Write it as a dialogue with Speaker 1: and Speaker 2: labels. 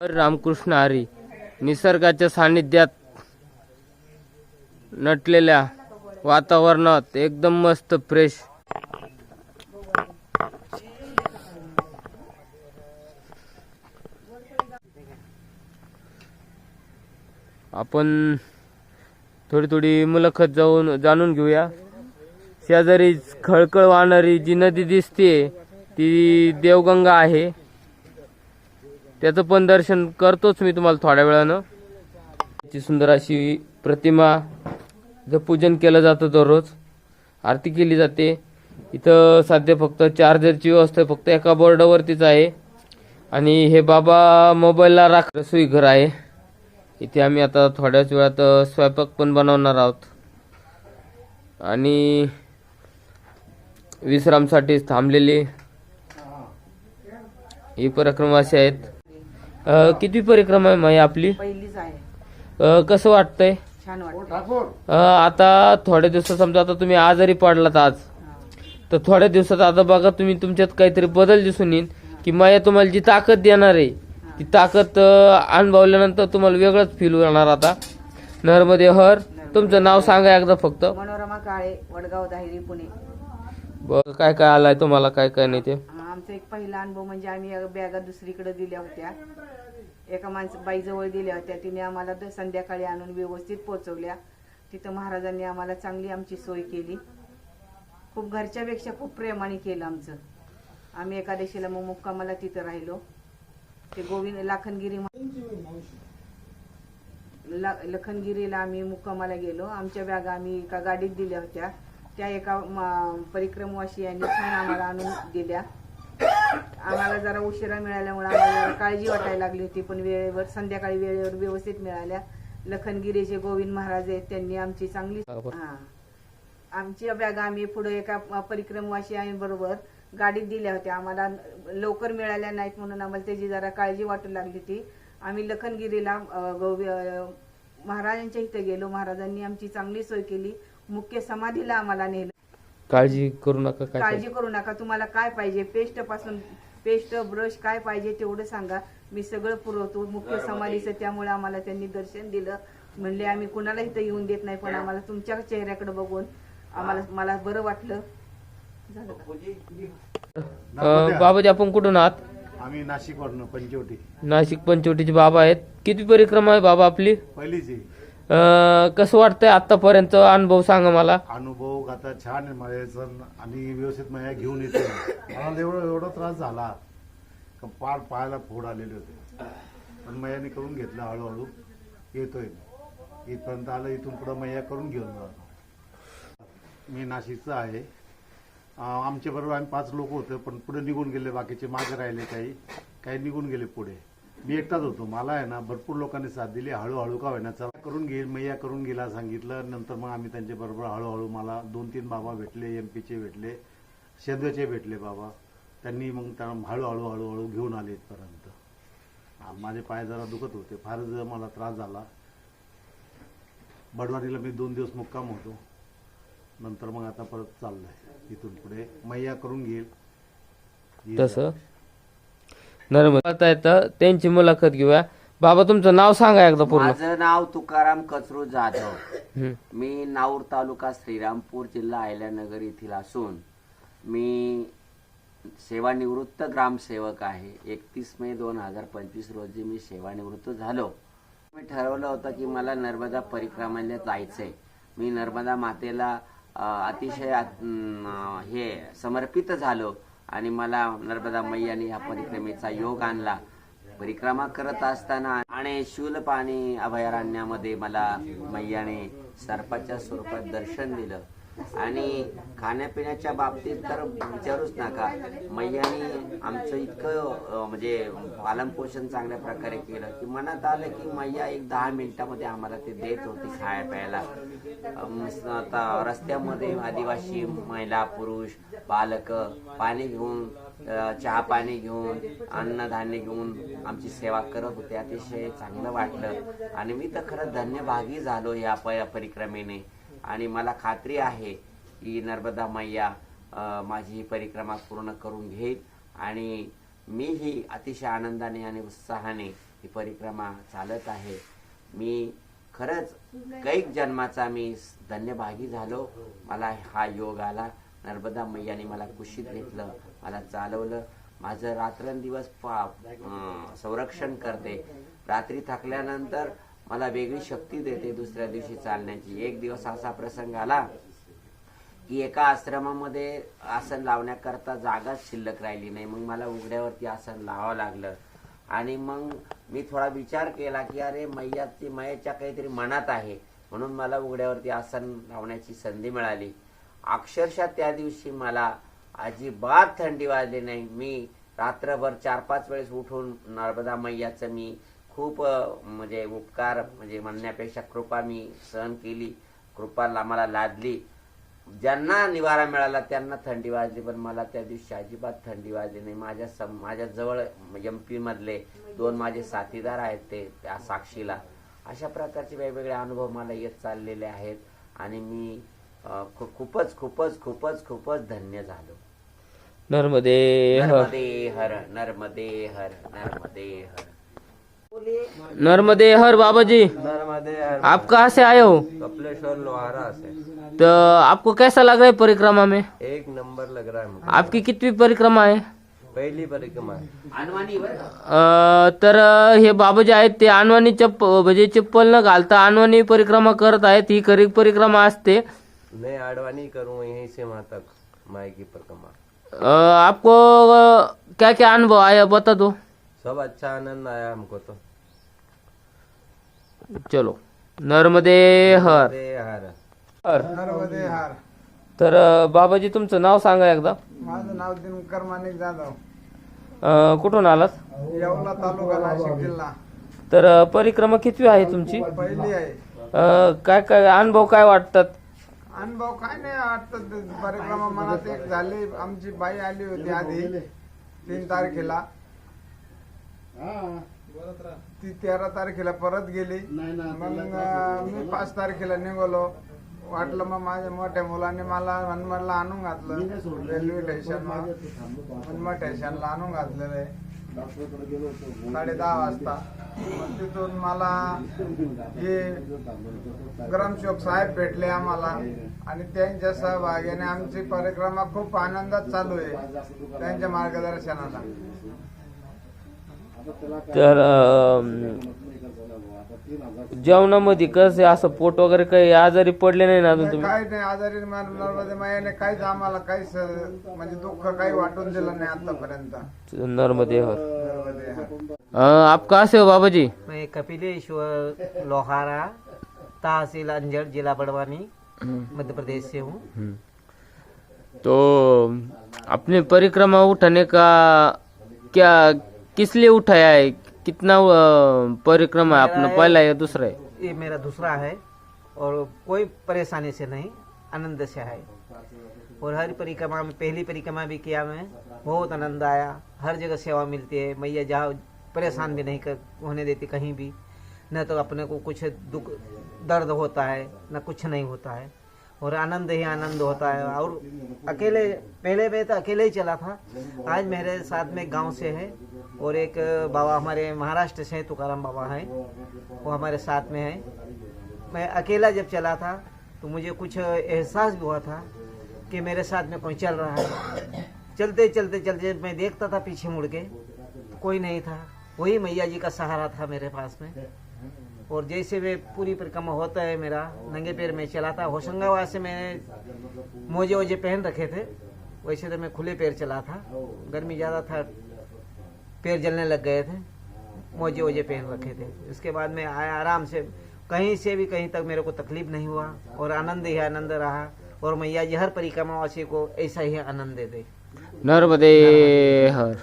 Speaker 1: रामकृष्ण हरी निसर्गाच्या सानिध्यात नटलेल्या वातावरणात एकदम मस्त फ्रेश आपण थोडी थोडी मुलाखत जाऊन जाणून घेऊया. शेजारी खळखळ वाहणारी जी नदी दिसते ती देवगंगा आहे. त्याचं पण दर्शन करतोच मी तुम्हाला थोड्या वेळानं. त्याची सुंदर अशी प्रतिमा इथं पूजन केलं जातं दररोज आरती केली जाते. इथं सध्या फक्त चार्जरची व्यवस्था फक्त एका बोर्डावरतीच आहे. आणि हे बाबा मोबाईलला राख रसोई घर आहे. इथे आम्ही आता थोड्याच वेळात स्वयंपाक पण बनवणार आहोत. आणि विश्रामसाठी थांबलेली. ही असे आहेत. अ, किती परिक्रमा आहे माई आपली?
Speaker 2: पहिलीच आहे.
Speaker 1: अ, कसं वाटतंय?
Speaker 2: छान वाटत
Speaker 1: अ, आता थोड्या दिवसात समजा आता तुम्ही आजारी पडलात आज. तर थोड्या दिवसात आता बघा तुम्ही तुमच्यात काहीतरी बदल दिसून येईल की माया तुम्हाला जी ताकद देणार आहे ती ताकद अ, अनुभवल्यानंतर तुम्हाला वेगळंच फील होणार आता. नर्मदे हर तुमचं नाव सांगा एकदा फक्त.
Speaker 2: मनोरमा काळे वडगाव दाहिरी पुणे.
Speaker 1: बघ काय काय आलाय तुम्हाला काय काय नाही ते?
Speaker 2: हा, आमचा एक पहिला अनुभव म्हणजे आम्ही बॅगा दुसरीकडे दिल्या होत्या. एका माणस बाईजवळ दिल्या होत्या. तिने आम्हाला द- संध्याकाळी आणून व्यवस्थित पोहोचवल्या. तिथं महाराजांनी आम्हाला चांगली आमची सोय केली. खूप घरच्यापेक्षा खूप प्रेमाने केलं आमचं. आम्ही एकादशीला मग मुक्कामाला तिथं राहिलो. ते गोविंद लाखनगिरी ला- लखनगिरीला आम्ही मुक्कामाला गेलो. आमच्या बॅगा आम्ही एका गाडीत दिल्या होत्या. त्या एका म- यांनी छान आम्हाला आणून दिल्या. आम्हाला जरा उशिरा मिळाल्यामुळे आम्हाला जरा काळजी वाटायला लागली होती पण वेळेवर संध्याकाळी वेळेवर व्यवस्थित मिळाल्या. लखनगिरीचे गोविंद महाराज आहेत त्यांनी आमची चांगली हा. आमच्या बॅगा आम्ही पुढे एका परिक्रमवासी बरोबर गाडीत दिल्या होत्या. आम्हाला लवकर मिळाल्या नाहीत म्हणून आम्हाला त्याची जरा काळजी वाटू लागली होती. आम्ही लखनगिरीला गौवी महाराजांच्या इथे गेलो. महाराजांनी आमची चांगली सोय केली. मुख्य समाधीला आम्हाला नेलं.
Speaker 1: काळजी करू नका
Speaker 2: काळजी करू नका. तुम्हाला काय पाहिजे? पेस्टपासून पेस्ट ब्रश काय पाहिजे तेवढं सांगा. मी सगळं पुरवतो. मुख्य समाधीचं त्यामुळे आम्हाला त्यांनी दर्शन दिलं. म्हणले आम्ही कुणाला इथं येऊन देत नाही पण आम्हाला तुमच्या चेहऱ्याकडे बघून आम्हाला मला बरं वाटलं. झालं का?
Speaker 1: अ, बाबाजी आपण कुठून आहात?
Speaker 3: आम्ही नाशिक वरनं पंचवटी.
Speaker 1: नाशिक पंचवटीचे बाबा आहेत. किती परिक्रमा आहे बाबा आपली?
Speaker 3: पहिलीच आहे.
Speaker 1: अ, कसं वाटतंय आतापर्यंत अनुभव सांगा मला?
Speaker 3: अनुभव आता छान आहे माझ्याचा आणि व्यवस्थित माझ्या घेऊन येते. मला एवढा एवढा त्रास झाला का पार पायाला फोड आलेले होते. पण मैयाने करून घेतलं हळूहळू. येतोय. इथपर्यंत आलं इथून पुढं मैया करून घेऊन जाणार मी नाशिकचा आहे. आमच्या बरोबर आम्ही पाच लोक होते पण पुढे निघून गेले बाकीचे मागे राहिले काही. काही निघून गेले पुढे. मी एकटाच होतो. मला आहे ना भरपूर लोकांनी साथ दिली. हळूहळू का होईना चला करून घेईल मैया करून गेला सांगितलं. नंतर मग आम्ही त्यांच्या बरोबर हळूहळू मला दोन तीन बाबा भेटले एम पीचे भेटले शेंद्याचे भेटले बाबा. त्यांनी मग त्यांना हळूहळू हळूहळू घेऊन आले इथपर्यंत. माझे पाय जरा दुखत होते. फारच मला त्रास झाला. बडवारीला मी दोन दिवस मुक्काम होतो. नंतर मग आता परत चाललंय. इथून पुढे मैया करून घेईल.
Speaker 1: तसं? नर्मदा येतं त्यांची मुलाखत घेऊया. बाबा तुमचं नाव सांगा एकदा पूर्ण.
Speaker 4: माझं नाव तुकाराम कचरू जाधव.
Speaker 1: हं.
Speaker 4: मी नाऊर तालुका श्रीरामपूर जिल्हा अहिल्यानगर येथील असून मी सेवानिवृत्त ग्रामसेवक आहे. एकतीस मे दोन हजार पंचवीस रोजी मी सेवानिवृत्त झालो. मी ठरवलं होतं की मला नर्मदा परिक्रमाला जायचंय. मी नर्मदा मातेला अ, अतिशय अं, हे समर्पित झालो. आणि मला नर्मदा मैयाने ह्या परिक्रमेचा योग आणला. परिक्रमा करत असताना आणि शूलपाणी अभयारण्यामध्ये मला मैयाने सर्पाच्या स्वरूपात दर्शन दिलं. आणि खाण्यापिण्याच्या बाबतीत तर विचारूच नका. मैयाने आमचं इतकं म्हणजे पालनपोषण चांगल्या प्रकारे केलं की मनात आलं की मैया एक दहा मिनिटामध्ये आम्हाला ते देत होती खाया प्यायला. आता रस्त्यामध्ये आदिवासी महिला पुरुष बालक पाणी घेऊन चहा पाणी घेऊन अन्नधान्य घेऊन आमची सेवा करत होते. अतिशय चांगलं वाटलं. आणि मी तर खरं धन्यभागी झालो या प परिक्रमेने. आणि मला खात्री आहे की नर्मदा मैया माझी ही परिक्रमा पूर्ण करून घेईल आणि मीही अतिशय आनंदाने आणि उत्साहाने ही परिक्रमा चालत आहे. मी खरंच कैक जन्माचा मी धन्यभागी झालो. मला हा योग आला. नर्मदा मैयाने मला कुशीत घेतलं मला चालवलं. माझं रात्रंदिवस पा संरक्षण करते. रात्री थकल्यानंतर मला वेगळी शक्ती देते दुसऱ्या दिवशी चालण्याची. एक दिवस असा प्रसंग आला की एका आश्रमामध्ये आसन लावण्याकरता जागाच शिल्लक राहिली नाही. मग मला उघड्यावरती आसन लावावं लागलं. आणि मग मी थोडा विचार केला की अरे मैयाची मैयाच्या काहीतरी मनात आहे. म्हणून मला उघड्यावरती आसन लावण्याची संधी मिळाली. अक्षरशः त्या दिवशी मला अजिबात थंडी वाजली नाही. मी रात्रभर चार पाच वेळेस उठून नर्मदा मैयाचं मी खूप म्हणजे उपकार म्हणजे म्हणण्यापेक्षा कृपा मी सहन केली. कृपा ला- मला लादली. ज्यांना निवारा मिळाला त्यांना थंडी वाजली पण मला त्या दिवशी अजिबात थंडी वाजली नाही. माझ्या सम माझ्या जवळ एम पी मधले दोन माझे साथीदार आहेत ते त्या साक्षीला. अशा प्रकारचे वेगवेगळे अनुभव मला येत चाललेले आहेत आणि मी खूपच खूपच खूपच खूपच धन्य झालो.
Speaker 1: नर्मदे हर.
Speaker 4: नर्मदे हर नर्मदे हर नर्मदे हर.
Speaker 1: नर्मदे हर बाबा जी
Speaker 5: नर्मदे हर
Speaker 1: आप कहाँ से आए हो?
Speaker 5: कपिलेश्वर लोहारा से।
Speaker 1: तो आपको कैसा लग रहा है परिक्रमा में?
Speaker 5: एक नंबर लग रहा है
Speaker 1: आपकी कितनी परिक्रमा है?
Speaker 5: पहली परिक्रमा है?
Speaker 1: अं, तर हे बाबा जे आहेत ते अनवाणी चप्प म्हणजे चप्पल न घालता अनवाणी परिक्रमा करत आहेत ही खरी परिक्रमा असते.
Speaker 5: मैं आडवाणी करूँ यहीं से वहाँ तक माई की परिक्रमा।
Speaker 1: आपको क्या क्या अनुभव आया बता दो.
Speaker 5: सब अच्छा आनंद आया हमको तो।
Speaker 1: चलो। नर्मदे हर
Speaker 5: हर।
Speaker 1: हर
Speaker 6: नर्मदे हार
Speaker 1: तर अं, बाबाजी तुमचं नाव सांगा एकदा.
Speaker 6: माझं नाव दिनकर माणिक जाधव.
Speaker 1: अं, कुठून आलात?
Speaker 6: येवला तालुका नाशिक जिल्हा.
Speaker 1: तर अं, परिक्रमा कितवी आहे तुमची?
Speaker 6: पहिली आहे.
Speaker 1: अं, काय काय अनुभव काय वाटतात?
Speaker 6: अनुभव काय नाही वाटत. परिक्रमा मनात एक झाली. आमची बाई आली होती आधी तीन तारखेला. ती तेरा तारखेला परत गेली. मग अं, मी पाच तारखेला निघालो. वाटलं मग माझ्या मोठ्या मुलाने मला हनुमानला आणून घातलं. रेल्वे स्टेशनला हनुमान स्टेशनला आणून घातलेलं आहे. साडे दहा वाजता. मग तिथून मला हे ग्रामसेवक साहेब भेटले आम्हाला. आणि त्यांच्या सहभागाने आमची परिक्रमा खूप आनंदात चालू आहे. त्यांच्या मार्गदर्शनाला.
Speaker 1: तर जेवणामध्ये कसं असं पोट वगैरे काही आजारी पडले नाही ना अजून तुम्ही?
Speaker 6: काही नाही आजारी नर्मदे मायाने काहीच आम्हाला काहीच म्हणजे दुःख काही वाटून दिलं नाही आतापर्यंत.
Speaker 1: नर्मदे हर
Speaker 6: नर्मदे हा.
Speaker 1: अं, आप कहाँ से हो बाबा जी
Speaker 7: मैं कपिलेश्वर लोहारा तहसील अंजड़ जिला बड़वानी मध्य प्रदेश से हूँ।
Speaker 1: तो अपने परिक्रमा उठाने का क्या किस लिए उठाया है? कितना परिक्रमा है? अपना पहला या दूसरा है?
Speaker 7: ये मेरा दूसरा है और कोई परेशानी से नहीं आनंद से है। और हर परिक्रमा में पहली परिक्रमा भी किया मैं बहुत आनंद आया। हर जगह सेवा मिलती है। मैया जहाँ परेशान भी नहीं कर होने देती कहीं भी। न तो अपने को कुछ दुख दर्द होता है न कुछ नहीं होता है। और आनंद ही आनंद होता है। और अकेले, पहले मैं तो अकेले ही चला था। आज मेरे साथ में गाँव से है और एक बाबा हमारे महाराष्ट्र से तुकाराम बाबा हैं। वो हमारे साथ में है। मैं अकेला जब चला था तो मुझे कुछ एहसास भी हुआ था कि मेरे साथ में कोई चल रहा है। चलते चलते चलते मैं देखता था पीछे मुड़ के, कोई नहीं था। वही मैया जी का सहारा था मेरे पास में। और जैसे वे पूरी परिक्रमा होता है मेरा, नंगे पैर में चला था होशंगाबाद से मैंने मोजे वोजे पहन रखे थे, वैसे तो मैं खुले पैर चला था। गर्मी ज़्यादा था, पैर जलने लग गए थे, मोजे वोजे पहन रखे थे। उसके बाद में आया आराम से, कहीं से भी कहीं तक मेरे को तकलीफ़ नहीं हुआ और आनंद ही आनंद रहा और मैया जी हर परिक्रमावासी को ऐसा ही आनंद दे दे
Speaker 1: नर्मदे हर।